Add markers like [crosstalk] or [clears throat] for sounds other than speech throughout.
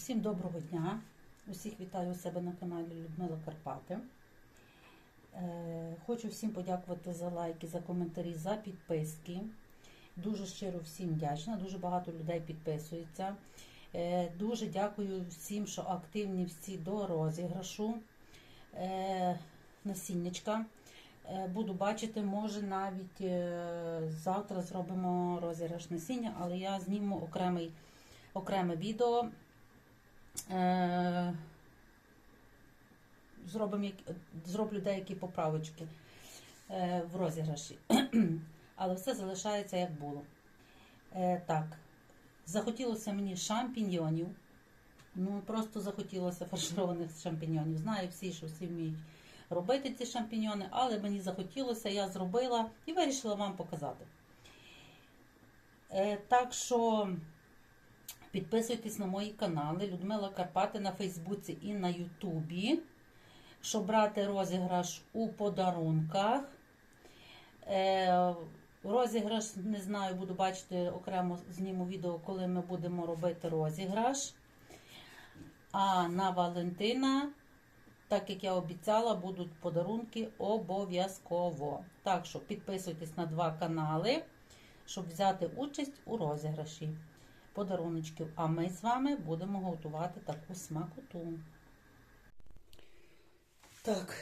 Усім доброго дня! Усіх вітаю у себе на каналі Людмила Карпати. Е, Хочу всім подякувати за лайки, за коментарі, за підписки. Дуже щиро всім вдячна. Дуже багато людей підписується. Е, Дуже дякую всім, що активні всі до розіграшу е, насіннячка. Буду бачити, може навіть завтра зробимо розіграш насіння, але я зніму окремий, окреме відео. Е, Зробимо, зроблю деякі поправочки е, в розіграші. [clears throat] Але все залишається як було. Е, Так, захотілося мені шампіньйонів. Ну, просто захотілося фаршированих шампіньйонів. Знаю всі, що всі вміють робити ці шампіньйони, але мені захотілося, я зробила і вирішила вам показати. Так що підписуйтесь на мої канали Людмила Карпати на Фейсбуці і на Ютубі, щоб брати розіграш у подарунках. Е, Розіграш, не знаю, буду бачити окремо зніму відео, коли ми будемо робити розіграш. А на Валентина, так як я обіцяла, будуть подарунки обов'язково. Так що підписуйтесь на два канали, щоб взяти участь у розіграші подаруночків. А ми з вами будемо готувати таку смакоту. Так,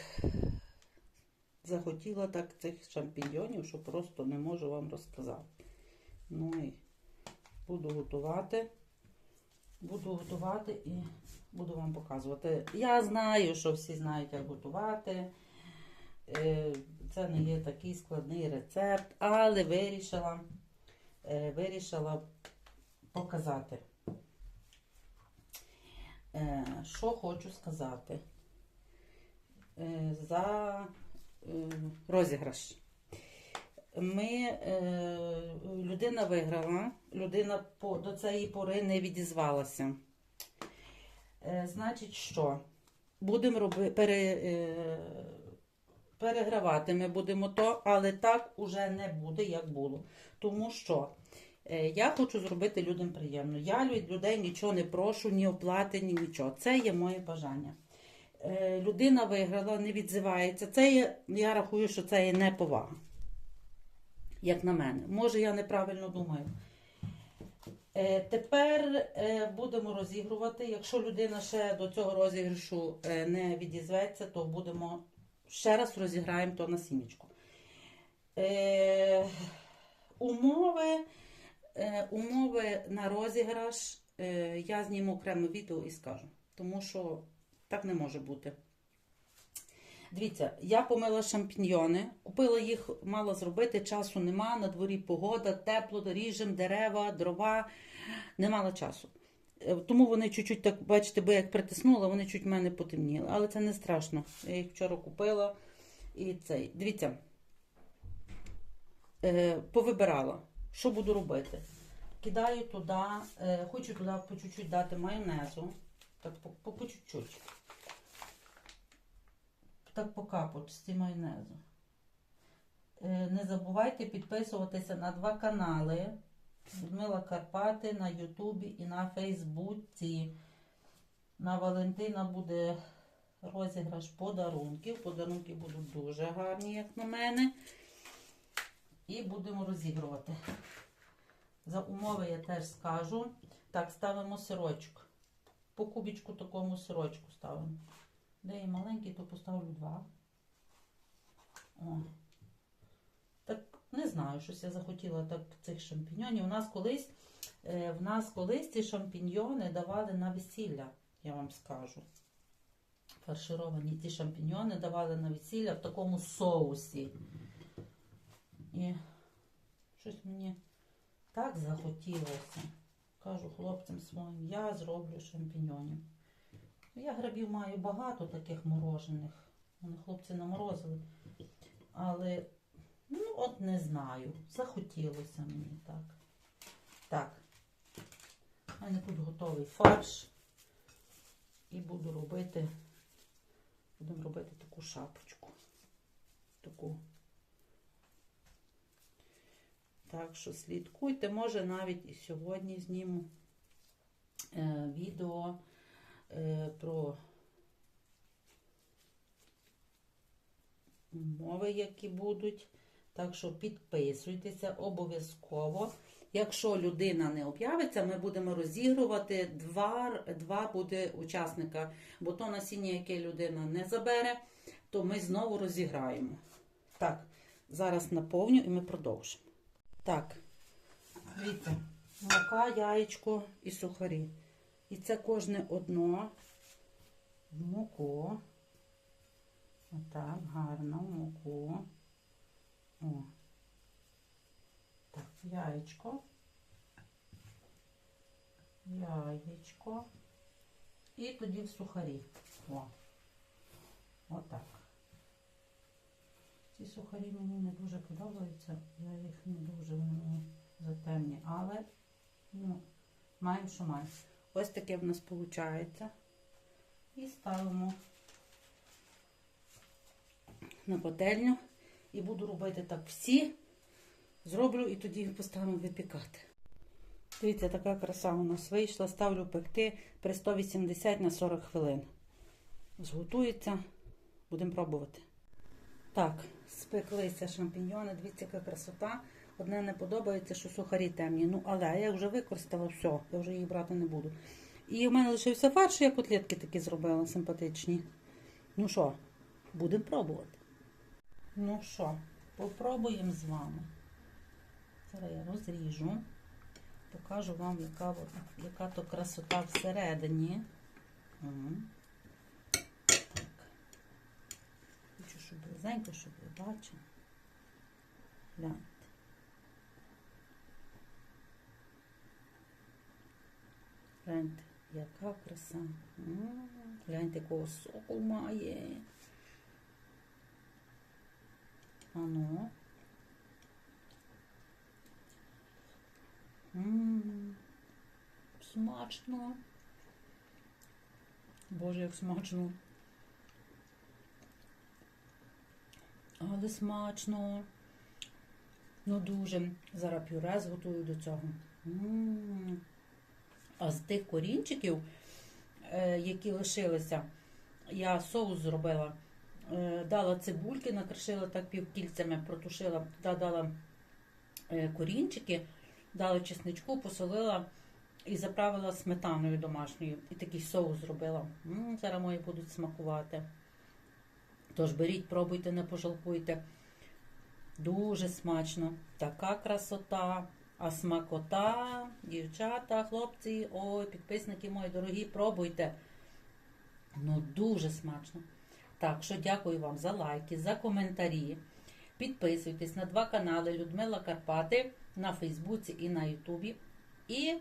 захотіла так цих шампіньйонів, що просто не можу вам розказати. Ну і буду готувати. Буду готувати і буду вам показувати. Я знаю, що всі знають, як готувати. Е, Це не є такий складний рецепт, але вирішила, е, вирішила показати. Е, Що хочу сказати Е, за е, розіграш. Ми, людина виграла, людина до цієї пори не відізвалася. Значить, що? Будемо роби, пере, перегравати ми будемо то, але так уже не буде, як було. Тому що я хочу зробити людям приємно. Я від людей нічого не прошу, ні оплати, ні нічого. Це є моє бажання. Е, людина виграла, не відзивається. Це є, я рахую, що це є неповага. Як на мене. Може, я неправильно думаю. Е, тепер е, будемо розігрувати. Якщо людина ще до цього розіграшу е, не відізветься, то будемо ще раз розіграємо то насіннячко. Е, умови, е, умови на розіграш е, я зніму окреме відео і скажу. Тому що так не може бути. Дивіться, я помила шампіньйони, купила їх, мала зробити, часу нема, на дворі погода, тепло, ріжем, дерева, дрова. Не мала часу. Е, Тому вони чуть-чуть так, бачите, бо як притиснула, вони чуть в мене потемніли. Але це не страшно. Я їх вчора купила. І цей. Дивіться, е, повибирала, що буду робити. Кидаю туди, е, хочу туди по чуть-чуть дати майонезу. Так, по, по, чуть-чуть. Так по капочці майонезу. Е, Не забувайте підписуватися на два канали. Людмила Карпати на Ютубі і на Фейсбуці. На Валентина буде розіграш подарунків. Подарунки будуть дуже гарні, як на мене. І будемо розігрувати. За умови я теж скажу. Так, ставимо сирочок. По кубічку такому сирочку ставимо. Де є маленький, то поставлю два. О. Так, не знаю, щось я захотіла так цих шампіньйонів. У нас колись, е, в нас колись ці шампіньйони давали на весілля, я вам скажу. Фаршировані ці шампіньйони давали на весілля в такому соусі. І щось мені так захотілося. Кажу хлопцям своїм, я зроблю шампіньонів. Я грибів маю багато таких морожених. Вони хлопці наморозили. Але, ну, от не знаю. Захотілося мені так. Так. У мене тут готовий фарш. І буду робити, будемо робити таку шапочку. Таку. Так що слідкуйте, може навіть і сьогодні зніму е, відео е, про умови, які будуть. Так що підписуйтеся обов'язково. Якщо людина не об'явиться, ми будемо розігрувати два, два буде учасника. Бо то насіння, яке людина не забере, то ми знову розіграємо. Так, зараз наповню і ми продовжимо. Так, дивіться, мука, яєчко і сухарі. І це кожне одно в муку. Отак, гарно в муку. О. Так, яєчко. Яєчко. І тоді в сухарі. О. Отак. Ці сухарі мені не дуже подобаються. Я їх не дуже вони затемні. Але ну, маємо, що маємо. Ось таке в нас виходить. І ставимо на пательню. І буду робити так всі. Зроблю і тоді їх поставимо випікати. Дивіться, така краса у нас вийшла. Ставлю пекти при 180 на 40 хвилин. Зготується, будемо пробувати. Так, спеклися шампіньйони, дивіться, яка красота. Одне не подобається, що сухарі темні. Ну, але я вже використала все, я вже її брати не буду. І в мене лишився фарш, я котлетки такі зробила симпатичні. Ну що, будемо пробувати. Ну що, попробуємо з вами. Зараз я розріжу, покажу вам, яка, яка то красота всередині. М. Так. Хочу, щоб близенько, щоб ви бачили. Гляньте. Гляньте, яка краса. Гляньте, якого соку має. Ану. Ммм, смачно. Боже, як смачно. Але смачно. Ну дуже. Зараз пюре зготую до цього. М. А з тих корінчиків, е, які лишилися, я соус зробила. Е, Дала цибульки, накришила так півкільцями, протушила, туди дала е, корінчики, дала чесничку, посолила і заправила сметаною домашньою. І такий соус зробила. М, Зараз мої будуть смакувати. Тож беріть, пробуйте, не пожалкуйте. Дуже смачно. Така красота. А смакота, дівчата, хлопці, ой, підписники мої дорогі, пробуйте. Ну, дуже смачно. Так що дякую вам за лайки, за коментарі. Підписуйтесь на два канали Людмила Карпати на Фейсбуці і на Ютубі. І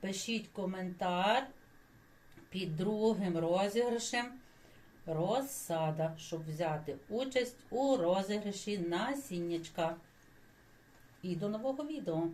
пишіть коментар під другим розіграшем розсада, щоб взяти участь у розіграші насіннячка. І до нового відео.